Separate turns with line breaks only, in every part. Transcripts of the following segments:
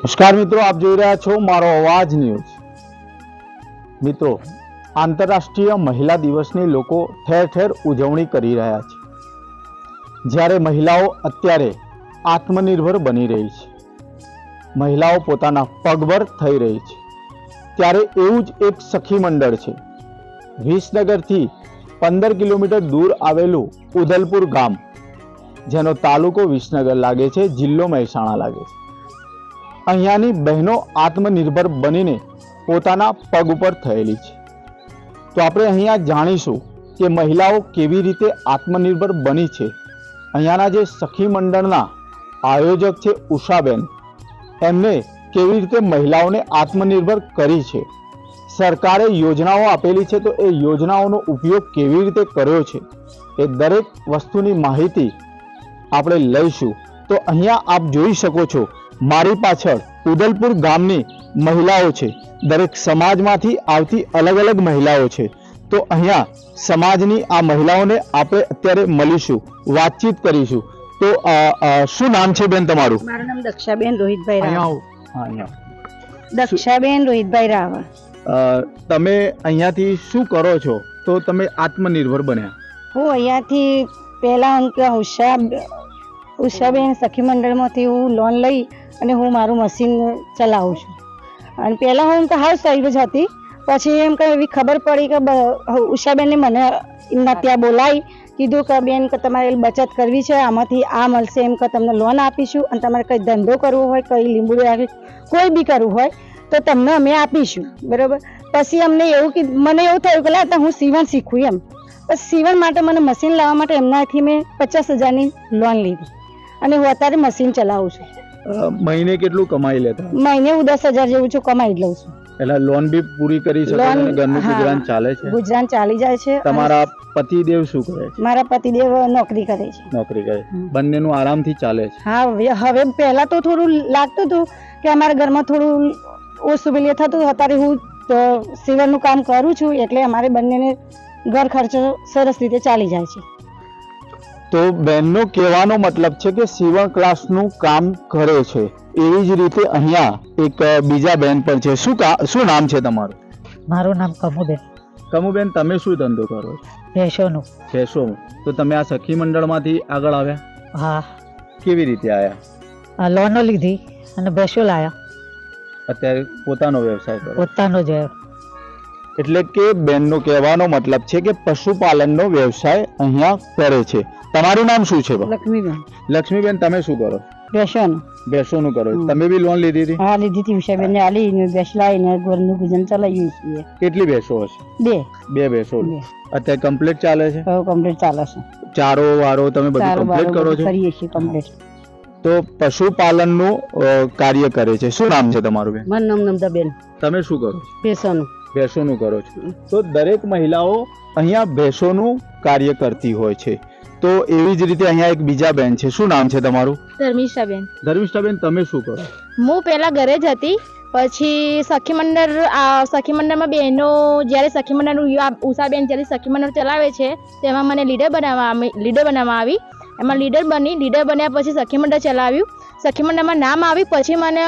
નમસ્કાર મિત્રો, આપ જોઈ રહ્યા છો મારો અવાજ ન્યૂઝ. મિત્રો, આંતરરાષ્ટ્રીય મહિલા દિવસની લોકો ઠેર ઠેર ઉજવણી કરી રહ્યા છે. જ્યારે મહિલાઓ અત્યારે આત્મનિર્ભર બની રહી છે. મહિલાઓ પોતાના પગભર થઈ રહી છે. ત્યારે એવું જ એક સખી મંડળ છે. વિસનગરથી પંદર કિલોમીટર દૂર આવેલું ઉદલપુર ગામ, જેનો તાલુકો વિસનગર લાગે છે, જિલ્લો મહેસાણા લાગે છે. અહીંયાની બહેનો આત્મનિર્ભર બનીને પોતાના પગ ઉપર થયેલી છે. તો આપણે અહીંયા જાણીશું કે મહિલાઓ કેવી રીતે આત્મનિર્ભર બની છે. અહીંયાના જે સખી મંડળના આયોજક છે ઉષાબેન, એમને કેવી રીતે મહિલાઓને આત્મનિર્ભર કરી છે? સરકારે યોજનાઓ આપેલી છે તો એ યોજનાઓનો ઉપયોગ કેવી રીતે કર્યો છે? એ દરેક વસ્તુની માહિતી આપણે લઈશું. તો અહીંયા આપ જોઈ શકો છો, મારી પાછળ ઉદલપુર ગામની મહિલાઓ છે. દરેક સમાજમાંથી આવતી અલગ અલગ મહિલાઓ છે. તો અહીંયા સમાજની આ મહિલાઓને આપણે અત્યારે મળીશું વાતચીત કરીશું. તો શું નામ છે બેન તમારું?
મારું નામ દક્ષાબેન રોહિતભાઈ
અહીંયા
દક્ષાબેન રોહિતભાઈ રાવળ.
અ, તમે અહીંયાથી શું કરો છો? તો તમે આત્મનિર્ભર બન્યા.
હું અહીંયાથી પહેલા હું કે ઉષા ઉષાબેન સખી મંડળમાંથી હું લોન લઈ અને હું મારું મશીન ચલાવું છું. અને પહેલાં હું તો હાઉસ વાઈફ જ હતી. પછી એમ કંઈ એવી ખબર પડી કે ઉષાબેનને મને એમના ત્યાં બોલાવી, કીધું કે બેન કે તમારે બચત કરવી છે, આમાંથી આ મળશે એમ કે તમને લોન આપીશું અને તમારે કંઈ ધંધો કરવો હોય, કંઈ લીંબુ રાખી કોઈ બી કરવું હોય, તો તમને અમે આપીશું. બરાબર? પછી અમને એવું કીધું, મને એવું થયું કે લા હું સીવણ શીખું એમ. પછી સીવણ માટે મને મશીન લાવવા માટે એમનાથી મેં પચાસ હજારની લોન લીધી. અને હું અત્યારે મશીન ચલાવું છું.
મહિને કેટલું કમાઈ લેતા?
મહિને હું દસ હજાર જેવું છું કમાઈ લઉં છું.
એટલે લોન બી પૂરી કરી શકો અને ઘરનું ગુજરાન ચાલે છે?
ગુજરાન ચાલી જાય છે
તમારા પતિદેવ શું કરે છે?
મારા પતિદેવ નોકરી કરે છે.
નોકરી કરે બંનેનું આરામથી ચાલે છે?
હા હવે હવે પહેલા તો થોડું લાગતું હતું કે અમારા ઘરમાં થોડું ઓછું પેલી થતું અત્યારે હું તો સીવણનું કામ કરું છું એટલે અમારે બંનેને ઘર ખર્ચો સરસ રીતે ચાલી જાય છે.
તો બેનનો કહેવાનો મતલબ છે કે સીવણ ક્લાસનું કામ કરે છે. એવી જ રીતે અહીંયા એક બીજા બેન પણ છે. શું કા શું નામ છે તમારું?
મારું નામ કમુબેન.
કમુબેન તમે શું ધંધો કરો? છો
ભેંસોનું
ભેંસો તો તમે આ સખી મંડળમાંથી આગળ આવ્યા?
હા.
કેવી રીતે આવ્યા
આ લોનો લીધી અને ભેંસો લાયા.
અત્યારે પોતાનો વ્યવસાય કરો?
પોતાનો જ
એટલે કે બેનનો કહેવાનો મતલબ છે કે પશુપાલનનો વ્યવસાય અહીંયા કરે છે. તમારું નામ શું છે
લક્ષ્મીબેન.
લક્ષ્મીબેન તમે શું કરો?
બેસોનું
બેસોનું કરો. તમે બી લોન લીધી હતી?
હા લીધી હતી ઉષાબેન ને આલી ને બેસ લાવીને ઘરનું ગુજન ચલાવીએ છીએ.
કેટલી બેસો હશે?
બે.
બે
બેસો
અત્યારે કમ્પ્લીટ ચાલે છે?
હવે કમ્પ્લીટ ચાલે છે.
ચારો વારો તમે બધું કમ્પ્લીટ કરો છો?
કરીએ છીએ કમ્પ્લીટ
તો પશુપાલનનું કાર્ય કરે છે. શું નામ છે તમારું બેન?
મારું નામ નમદાબેન.
તમે શું કરો છો?
બેસવાનું
ભેંસોનું કરો છો. તો દરેક મહિલાઓ અહીંયા ભેંસોનું કાર્ય કરતી હોય છે. તો એવી જ રીતે અહીંયા એક બીજા બેન છે. શું નામ છે તમારું?
ધર્મિષ્ઠાબેન.
ધર્મિષ્ઠાબેન તમે શું કરો?
હું પહેલાં ઘરે જ હતી. પછી સખી મંડળ આ સખી મંડળમાં બહેનો જ્યારે સખી મંડળનું ઉષાબેન જ્યારે સખી મંડળ ચલાવે છે તેમાં મને લીડર બનાવવા લીડર બનાવવામાં આવી. એમાં લીડર બની લીડર બન્યા પછી સખી મંડળ ચલાવ્યું. સખી મંડળમાં નામ આવી પછી મને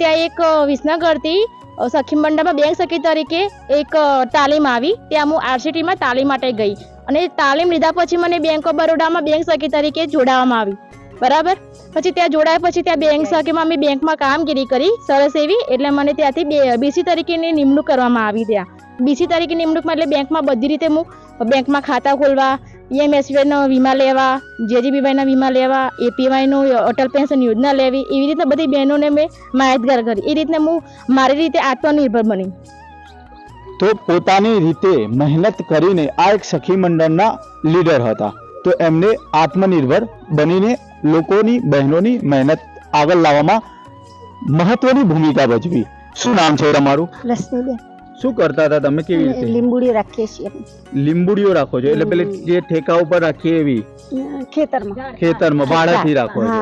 ત્યાં એક વિસનગરથી સખી મંડળમાં બેંક સખી તરીકે એક તાલીમ આવી. ત્યાં હું આરસીટીમાં તાલીમ માટે ગઈ. અને તાલીમ લીધા પછી મને બેંક ઓફ બરોડામાં બેંક સખી તરીકે જોડાવામાં આવી. બરાબર? પછી ત્યાં જોડાયા પછી ત્યાં બેંક સખીમાં મેં બેંકમાં કામગીરી કરી. સરસ એવી. એટલે મને ત્યાંથી બીસી તરીકેની નિમણૂક કરવામાં આવી ત્યાં. બીસી તરીકે નિમણૂકમાં એટલે બેંકમાં બધી રીતે હું બેંકમાં ખાતા ખોલવા ઈએમએસનો વીમા લેવા જેજીબીવાયના વીમા લેવા એપીવાયનું અટલ પેન્શન યોજના લેવી એવી રીતના બધી બહેનોને મેં માહિતગાર કરી. એ રીતના હું મારી રીતે આત્મનિર્ભર બની.
તો પોતાની રીતે મહેનત કરીને આ એક સખી મંડળના લીડર હતા. તો એમને આત્મનિર્ભર બનીને લોકોની બહેનોની મહેનત આગળ લાવવામાં મહત્વની ભૂમિકા ભજવી. શું નામ છે તમારું?
લક્ષ્મીબેન
શું કરતા હતા તમે કેવી રીતે?
લીંબુડી રાખીએ છીએ.
લીંબુડીઓ રાખો છો એટલે પેલે જે ઠેકા ઉપર રાખીએ એવી?
ખેતરમાં.
ખેતરમાં ભાડેથી રાખો છો?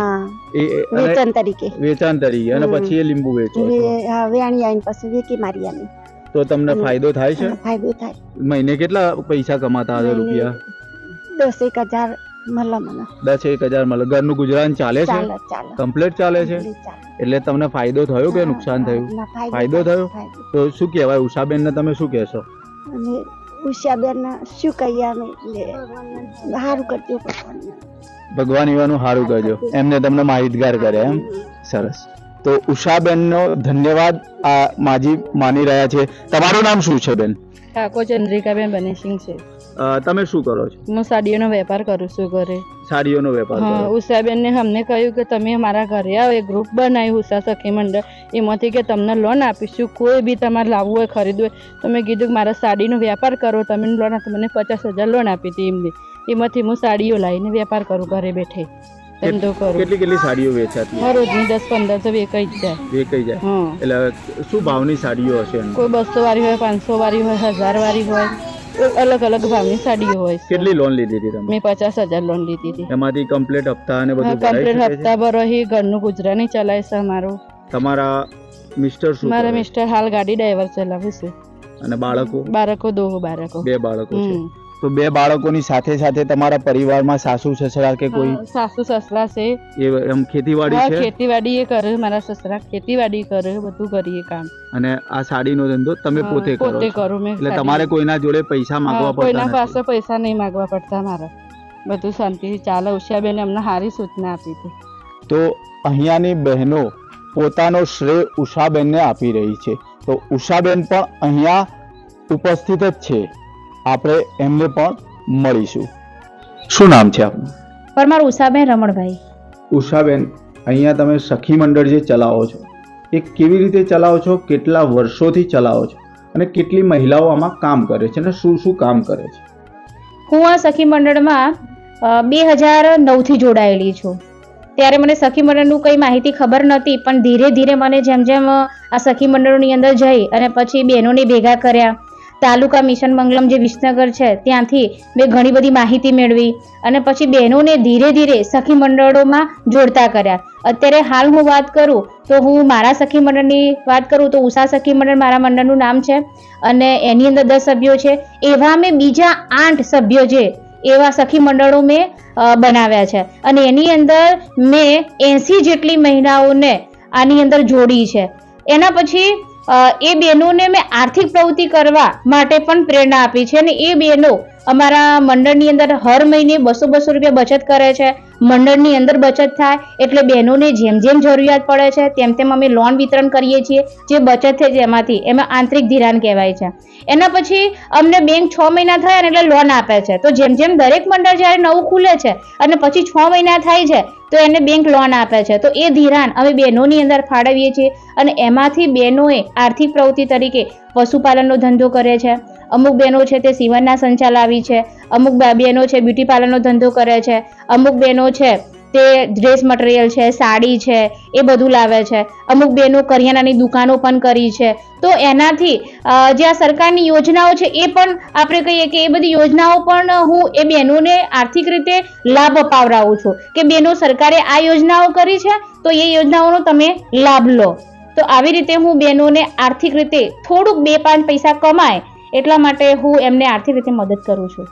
વેચાણ તરીકે.
વેચાણ તરીકે અને પછી એ લીંબુ વેચો છો.
હા, વેણી આવીને પછી વેકી મારી આની
તો તમને ફાયદો થાય છે?
ફાયદો થાય.
મહિને કેટલા પૈસા કમાતા
હતા
રૂપિયા?
દસ એક હજાર મળે
દસ એક હજાર મળે ઘરનું ગુજરાન ચાલે છે? કમ્પ્લીટ ચાલે. છે? એટલે તમને ફાયદો થયો કે નુકસાન થયું? ફાયદો થયો? તો શું કહેવાય? ઉષાબેનને તમે શું કહેશો?
ઉષાબેન શું કહીએ અમે? સારું કરજો
ભગવાન એવાનું સારું કરજો. એમને તમને માહિતગાર કરે એમ. સરસ. તો ઉષાબેનનો ધન્યવાદ આ માજી માની રહ્યા છે. તમારું નામ શું છે બેન?
ઠાકોર ચંદ્રિકાબેન બનેસિંગ છે.
તમે શું કરો છો?
હું સાડીઓનો વેપાર કરું છું ઘરે.
સાડીઓનો વેપાર
હા ઉષાબેનને અમને કહ્યું કે તમે મારા ઘરે આવો એક ગ્રુપ બનાવ્યું ઉષા સખી મંડળ. એમાંથી કે તમને લોન આપીશું કોઈ બી તમારે લાવવું હોય ખરીદવું હોય. તો મેં કીધું કે મારા સાડીનો વેપાર કરો તમે લોન આપો મને પચાસ હજાર લોન આપી હતી એમની. એમાંથી હું સાડીઓ લાવીને વેપાર કરું ઘરે બેઠે. ધંધો કરું.
કેટલી કેટલી સાડીઓ વેચાતી
હા રોજની દસ પંદર તો વેચાઈ જ જાય.
વેચાઈ જાય.
હા.
એટલે શું ભાવની સાડીઓ હશે
કોઈ બસો વાળી હોય પાંચસો વાળી હોય હજાર વાળી હોય. અલગ અલગ ભાવની સાડીઓ હોય છે.
કેટલી લોન લીધી હતી તમે?
મેં પચાસ હજાર લોન લીધી હતી.
એમાંથી કમ્પ્લીટ હપ્તા અને બધું
કમ્પ્લીટ હપ્તા ભરોહી ઘરનું ગુજરાની ચલાય છે અમારું.
તમારા મિસ્ટર શું
મારા મિસ્ટર હાલ ગાડી ડ્રાઈવર ચલાવે છે.
અને બાળકો?
બાળકો દો બાળકો.
બે બાળકો છે. તો બે બાળકોની સાથે સાથે તમારા પરિવારમાં સાસુ સસરા કે કોઈ?
સાસુ સસરા છે.
એ એમ ખેતીવાડી છે?
ખેતીવાડી એ કરે મારા સસરા ખેતીવાડી કરે બધું કરીએ કામ.
અને આ સાડીનો ધંધો તમે પોતે કરો
પોતે કરું મેં
એટલે તમારે કોઈના જોડે પૈસા
માંગવા
માંગવા
કોઈના પાસે પૈસા નહીં માગવા પડતા મારે. બધું શાંતિથી ચાલે. ઉષાબેને અમને સારી સૂચના આપી હતી.
તો અહીંયાની બહેનો પોતાનો શ્રેય ઉષાબેનને આપી રહી છે. તો ઉષાબેન પણ અહીંયા ઉપસ્થિત જ છે. આપણે એમને પણ મળીશું. શું નામ છે આપનું?
પરમાર મારું ઉષાબેન રમણભાઈ.
ઉષાબેન અહીંયા તમે સખી મંડળ જે ચલાવો છો એ કેવી રીતે ચલાવો છો? કેટલા વર્ષોથી ચલાવો છો? અને કેટલી મહિલાઓ આમાં કામ કરે છે અને શું શું કામ કરે છે?
હું આ સખી મંડળમાં બે હજાર નવથી જોડાયેલી છું. ત્યારે મને સખી મંડળનું કંઈ માહિતી ખબર નહોતી પણ ધીરે ધીરે મને જેમ જેમ આ સખી મંડળોની અંદર જઈ અને પછી બહેનોને ભેગા કર્યા. તાલુકા મિશન મંગલમ જે વિસનગર છે, ત્યાંથી મેં ઘણી બધી માહિતી મેળવી અને પછી બહેનોને ધીરે ધીરે સખી મંડળોમાં જોડતા કર્યા. અત્યારે હાલ હું વાત કરું તો હું મારા સખી મંડળની વાત કરું તો ઉષા સખી મંડળ મારા મંડળનું નામ છે અને એની અંદર દસ સભ્યો છે. એવા મેં બીજા આઠ સભ્યો છે, એવા સખી મંડળો મેં બનાવ્યા છે. અને એની અંદર મેં એંસી જેટલી મહિલાઓને આની અંદર જોડી છે. એના પછી એ બહેનોને મેં આર્થિક પ્રવૃત્તિ કરવા માટે પણ પ્રેરણા આપી છે અને એ બહેનો અમારા મંડળની અંદર હર મહિને બસો બસો રૂપિયા બચત કરે છે. મંડળની અંદર બચત થાય એટલે બહેનોને જેમ જેમ જરૂરિયાત પડે છે, તેમ તેમ અમે લોન વિતરણ કરીએ છીએ. જે બચત છે એમાંથી એમાં આંતરિક ધિરાણ કહેવાય છે. એના પછી અમને બેંક છ મહિના થયા અને એટલે લોન આપે છે. તો જેમ જેમ દરેક મંડળ જ્યારે નવું ખુલે છે અને પછી છ મહિના થાય છે, તો એને બેંક લોન આપે છે. તો એ ધિરાણ અમે બહેનોની અંદર ફાળવીએ છીએ અને એમાંથી બહેનોએ આર્થિક પ્રવૃત્તિ તરીકે પશુપાલનનો ધંધો કરે છે. અમુક બહેનો છે તે સીવણના સંચાલાવી છે, અમુક બહેનો છે બ્યુટી પાર્લરનો ધંધો કરે છે, અમુક બહેનો છે તે ડ્રેસ મટીરિયલ છે, સાડી છે, એ બધું લાવે છે. અમુક બહેનો કરિયાણાની દુકાનો પણ કરી છે. તો એનાથી જે આ સરકારની યોજનાઓ છે એ પણ આપણે કહીએ કે એ બધી યોજનાઓ પણ હું એ બહેનોને આર્થિક રીતે લાભ અપાવડાવું છું. કે બહેનો સરકારે આ યોજનાઓ કરી છે, તો એ યોજનાઓનો તમે લાભ લો. તો આવી રીતે હું બહેનોને આર્થિક રીતે થોડુંક બે પાંચ પૈસા કમાય એટલા માટે હું એમને આર્થિક રીતે મદદ કરું છું.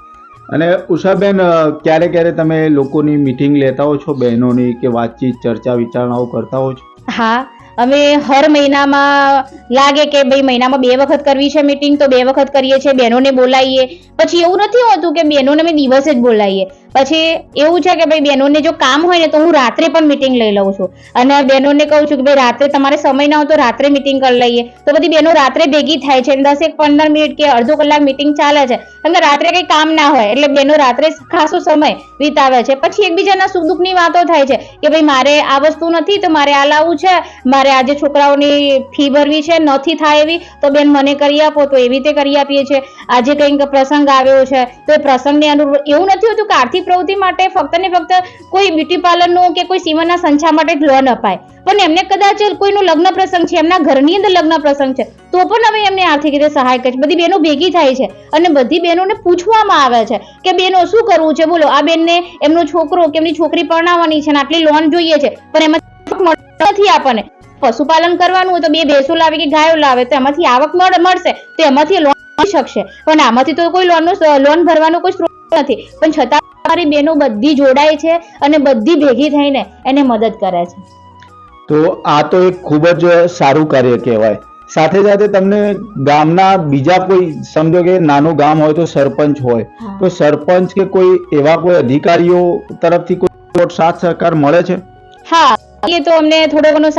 અને ઉષાબેન ક્યારે ક્યારે તમે લોકોની મીટિંગ લેતા હો છો? બહેનોની કે વાતચીત ચર્ચા વિચારણાઓ કરતા હો છો?
હા અમે હર મહિનામાં લાગે કે ભાઈ મહિનામાં બે વખત કરવી છે મીટિંગ તો બે વખત કરીએ છીએ બહેનોને બોલાવીએ. પછી એવું નથી હોતું કે બહેનોને અમે દિવસે જ બોલાવીએ. પછી એવું છે કે ભાઈ બહેનોને જો કામ હોય ને તો હું રાત્રે પણ મિટિંગ લઈ લઉં છું. અને બહેનોને કહું છું કે ભાઈ રાત્રે તમારે સમય ના હોય તો રાત્રે મિટિંગ કરી લઈએ. તો બધી બહેનો રાત્રે ભેગી થાય છે. અને દસેક પંદર મિનિટ કે અડધો કલાક મિટિંગ ચાલે છે. અને રાત્રે કંઈ કામ ના હોય. એટલે બહેનો રાત્રે ખાસો સમય વિતાવે છે. પછી એકબીજાના સુખ દુઃખની વાતો થાય છે કે ભાઈ મારે આ વસ્તુ નથી તો મારે આ લાવવું છે. મારે આજે છોકરાઓની ફી ભરવી છે. નથી થાય એવી તો બેન મને કરી આપો. તો એવી રીતે કરી આપીએ છીએ. આજે કંઈક પ્રસંગ આવ્યો છે. તો એ પ્રસંગને અનુરૂપ એવું નથી હોતું કે આર્થિક પ્રવૃત્તિ માટે ફક્ત ને ફક્ત કોઈ બ્યુટી પાર્લરનું કે કોઈ સીવણના સંચા માટે લોન અપાય. પણ એમને કદાચ કોઈનું લગ્ન પ્રસંગ છે, એમના ઘરની અંદર લગ્ન પ્રસંગ છે, તો પણ અમે એમને આર્થિક રીતે સહાય કરે છે. બધી બહેનો ભેગી થાય છે અને બધી બહેનોને પૂછવામાં આવે છે કે બહેનો શું કરવું છે? બોલો, આ બેનને એમનો છોકરો કે એમની છોકરી પરણાવવાની છે અને આટલી લોન જોઈએ છે, પણ એમાં નથી આપણને. પશુપાલન કરવાનું હોય તો બે ભેંસો લાવે કે ગાયો લાવે, તો એમાંથી આવક મળે, મળશે, તો એમાંથી લોન મળી શકશે. પણ આમાંથી તો કોઈ લોનનો લોન ભરવાનો કોઈ સ્ત્રોત નથી. પણ છતાં મારી બહેનો બધી જોડાય છે અને બધી ભેગી થઈને એને મદદ કરે છે.
તો આ તો એક ખૂબ જ સારું કાર્ય કહેવાય. સાથે સાથે તમને ગામના બીજા કોઈ સમજો કે નાનું ગામ હોય તો સરપંચ હોય. તો સરપંચ કે કોઈ એવા કોઈ અધિકારીઓ તરફથી કોઈ સાથ સહકાર મળે છે?
હા એ તો અમને થોડો ઘણો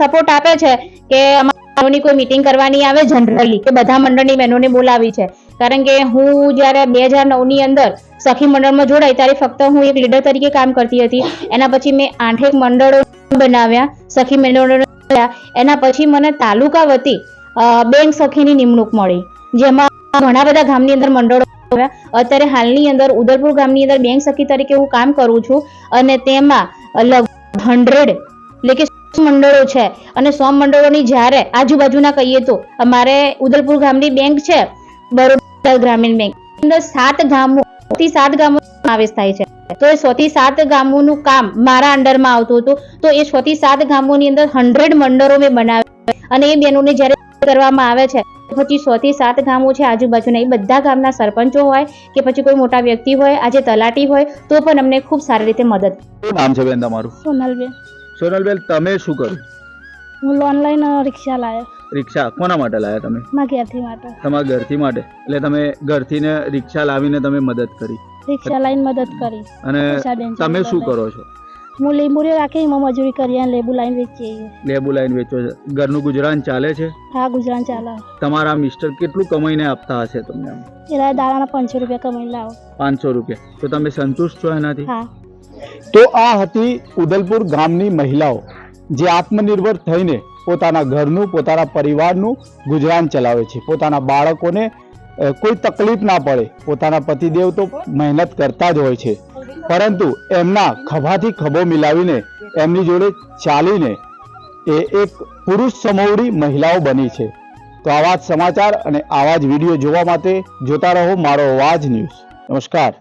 સપોર્ટ આપે છે કે અમારી કોઈ મીટિંગ કરવાની આવે જનરલી કે બધા મંડળની બહેનોને બોલાવી છે. કારણ કે હું જ્યારે બે હજાર નવની અંદર સખી મંડળમાં જોડાઈ ત્યારે ફક્ત હું એક લીડર તરીકે કામ કરતી હતી. એના પછી મેં આઠેક મંડળો બનાવ્યા, સખી મંડળો એના પછી મને તાલુકા વતી બેંક સખીની નિમણૂક મળી. જેમાં ઘણા બધા ગામની અંદર મંડળો આવ્યા. અત્યારે હાલની અંદર ઉદલપુર ગામની અંદર બેંક સખી તરીકે હું કામ કરું છું અને તેમાં હંડ્રેડ એટલે કે મંડળો છે. અને સો મંડળોની જ્યારે આજુબાજુના કહીએ તો અમારે ઉદલપુર ગામની બેંક છે બરોડા ગ્રામીણ બેંક અંદર સાત ગામો થી સાત ગામો સમાવેશ થાય છે. તો એ સો થી સાત ગામોનું કામ મારા અંડરમાં આવતું હતું. તો એ સો થી સાત ગામોની અંદર હંડ્રેડ મંડળો મેં બનાવ્યા અને એ બહેનોને જ્યારે કરવામાં આવે છે પછી સો થી સાત ગામો છે આજુબાજુના. એ બધા ગામના સરપંચો હોય કે પછી કોઈ મોટા વ્યક્તિ હોય આજે તલાટી હોય તો પણ અમને ખૂબ સારી રીતે મદદ
શું નામ છે બેન તમારું?
સોનલબેન.
સોનલબેન તમે શું કર્યું?
હું ઓનલાઈન રિક્ષા લાવ્યો
રિક્ષા કોના માટે લાયા તમે?
મારા ઘેરથી માટે.
તમારા ઘરથી માટે? એટલે તમે ઘરથી ને રિક્ષા લાવીને તમે મદદ કરી.
રિક્ષા લાઈન મદદ કરી.
અને તમે શું કરો છો?
હું લીંબુરી રાખી એમાં મજૂરી કરી અને લેબુ લાઈન વેચીએ
લેબુ લાઈન વેચો છો. ઘરનું ગુજરાન ચાલે છે?
હા ગુજરાન ચાલે.
તમારા મિસ્ટર કેટલું કમાઈને આપતા હશે તમને
એના દાડાના પાંચસો રૂપિયા કમાઈને લાવો.
પાંચસો રૂપિયા. તો તમે સંતુષ્ટ છો એનાથી?
હા.
તો આ હતી ઉદલપુર ગામની મહિલાઓ જે આત્મનિર્ભર થઈને પોતાના ઘરનું, પોતાના પરિવારનું ગુજરાન ચલાવે છે. પોતાના બાળકોને કોઈ તકલીફ ના પડે. પોતાના પતિદેવ તો મહેનત કરતા જ હોય છે. પરંતુ એમના ખભાથી ખભો મિલાવીને, એમની જોડે ચાલીને એ એક પુરુષ સમોવડી મહિલાઓ બની છે. તો આવા જ સમાચાર અને આવા જ વીડિયો જોવા માટે જોતા રહો મારો અવાજ ન્યૂઝ. નમસ્કાર.